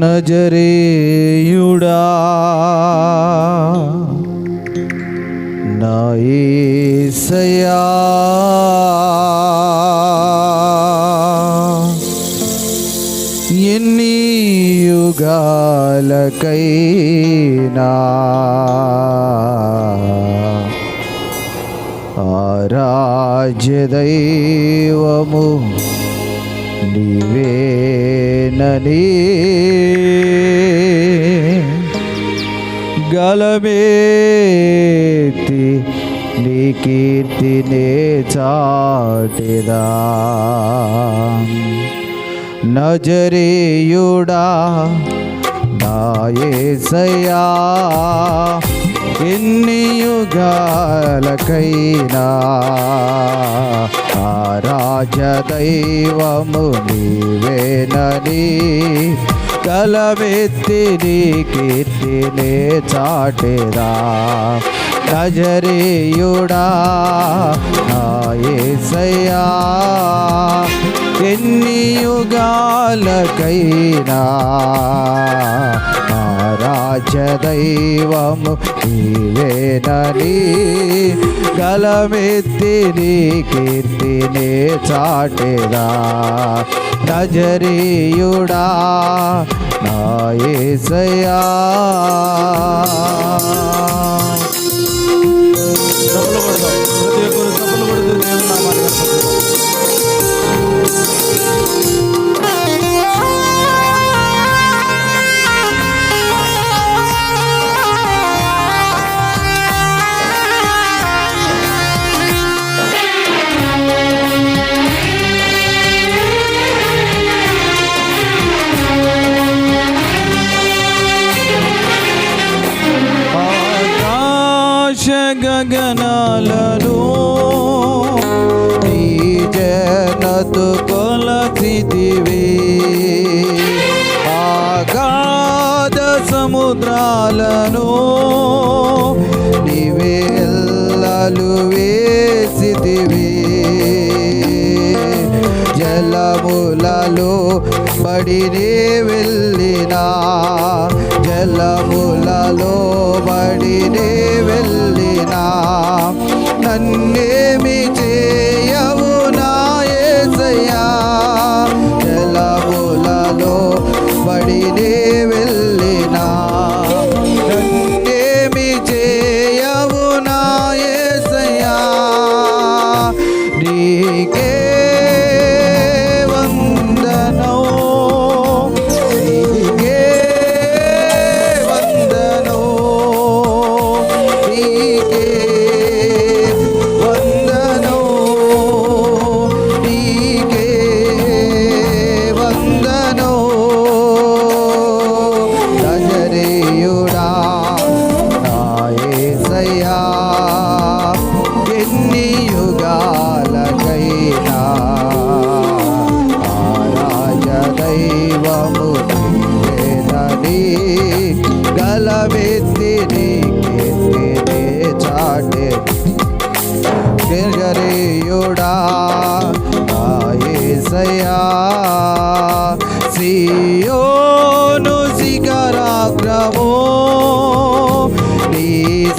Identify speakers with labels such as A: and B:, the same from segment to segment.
A: నజరేయుడా నాయసయా ఎన్ని యుగాలకైనా ఆరాధ్య దైవము నీవేనని గలమేతి నీ కీర్తినే చాటిదా. నజరేయుడా నాయసయా ఎన్ని యుగాలకైనా ఆరాజ దైవము నీవేనని కలమెత్తి నీ కీర్తినే చాటెదా నజరేయుడా నాయసయ్యా ఎన్ని యుగాలకైనా రాజదైవము నీవేనని గలమెత్తి నీ కీర్తిని చాటెదా. నజరీయుడా
B: నాయసయా
A: గగనాలలో గగనాలను నీ జనతు కొలచితివి ఆగాధ సముద్రాలను నీవేల్లలు వేసితివి. జలములలో బడినే వెళ్ళినా జలములలో బడినే సియోను శిఖరాగ్రమో నీ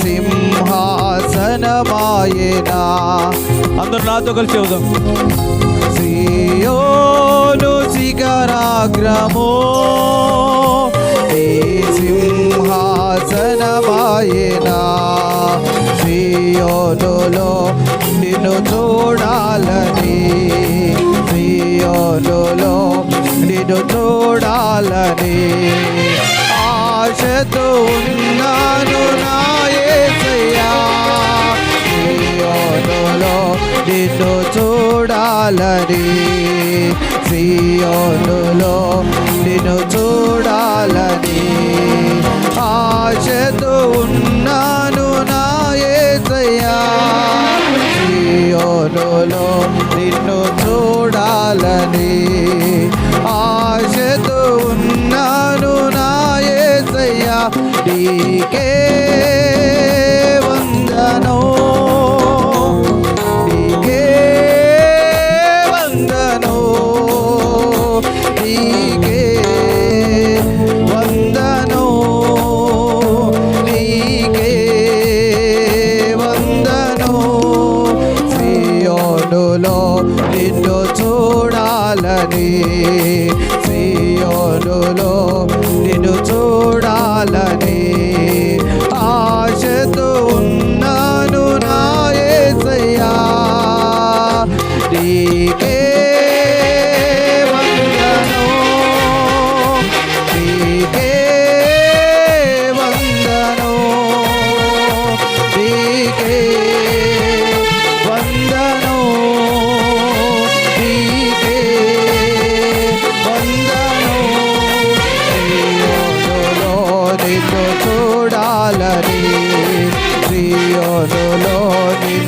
A: సింహాసనమాయనా.
B: అందరు నాతో కలిసి చెబుదాం.
A: సియోను శిఖరాగ్రమో నీ సింహాసనమాయనా. సియోనులో ఆశతో ఉన్నాను నా సియోనులో నిన్ను చూడాలని సియోనులో నిన్ను చూడాలని ఆశతో ఉన్నాను నా యేసయ్యా సియోనులో నిన్ను సియోనులో నిన్ను చూడాలని. సియోనులో నిన్ను చూడాలని.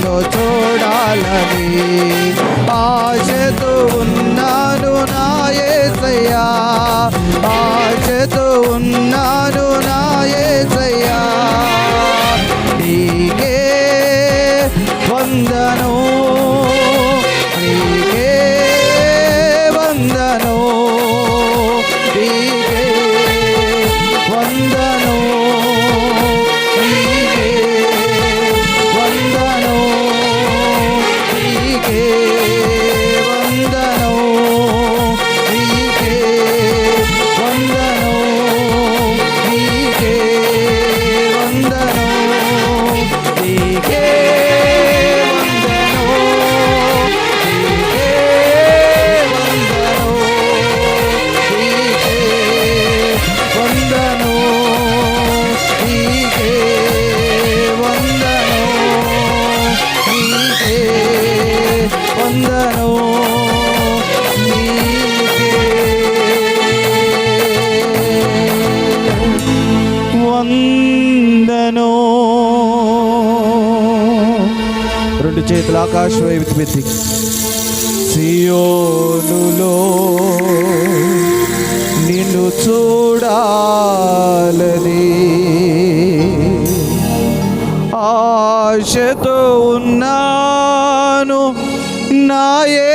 A: నిన్ను చూడాలని ఆశతో ఉన్నాను నా యేసయ్యా ఆశతో ఉన్నాను రెండు చేతులు ఆకాశ వైపు పెట్టి సియోనులో నిన్ను చూడాలని ఆశతో ఉన్నాను. నాయే